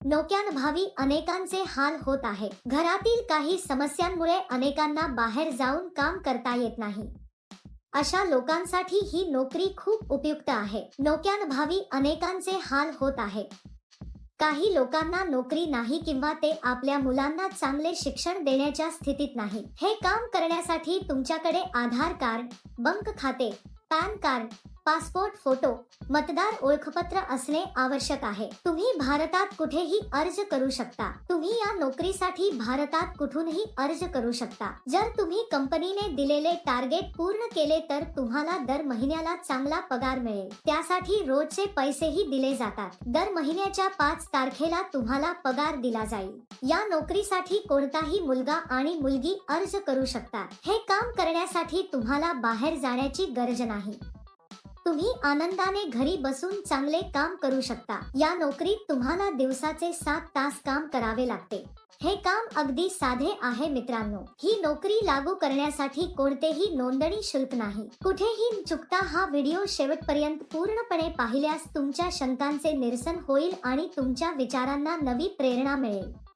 नोक्यांभावी अनेकांचे हाल होत आहे घरातील काही समस्यांमुळे अनेकांना बाहेर जाऊन काम करता येत नाही. अशा लोकांसाठी ही नोकरी खूप उपयुक्त आहे. नोक्यांभावी अनेकांचे हाल होत आहे काही लोकांना नोकरी नाही किंवा ते आपल्या मुलांना चांगले शिक्षण देण्याच्या स्थितीत नाही. हे काम करण्यासाठी तुमच्याकडे आधार कार्ड बंक खाते पॅन कार्ड पासपोर्ट फोटो मतदार ओळखपत्र असणे आवश्यक आहे. तुम्ही भारतात कुठेही अर्ज करू शकता. तुम्ही या नोकरीसाठी भारतात कुठूनही अर्ज करू शकता. जर तुम्ही कंपनीने दिलेले टार्गेट पूर्ण केले तर तुम्हाला दर महिन्याला चांगला पगार मिळेल. त्यासाठी रोजचे पैसेही दिले जातात. दर महिन्याच्या पाच तारखेला तुम्हाला पगार दिला जाईल. या नोकरीसाठी कोणताही मुलगा आणि मुलगी अर्ज करू शकतात हे काम करण्यासाठी तुम्हाला बाहेर जाण्याची गरज नाही. तुम्ही आनंदाने घरी बसून चांगले काम करू शकता. या नोकरीत तुम्हाला दिवसाचे सात तास काम करावे लागते. हे काम अगदी साधे आहे मित्रांनो. ही नोकरी लागू करण्यासाठी कोणतेही नोंदणी शुल्क नाही. कुठेही चुकता हा व्हिडिओ शेवटपर्यंत पूर्णपणे पाहिल्यास तुमच्या शंकांचे निरसन होईल आणि तुमच्या विचारांना नवी प्रेरणा मिळेल.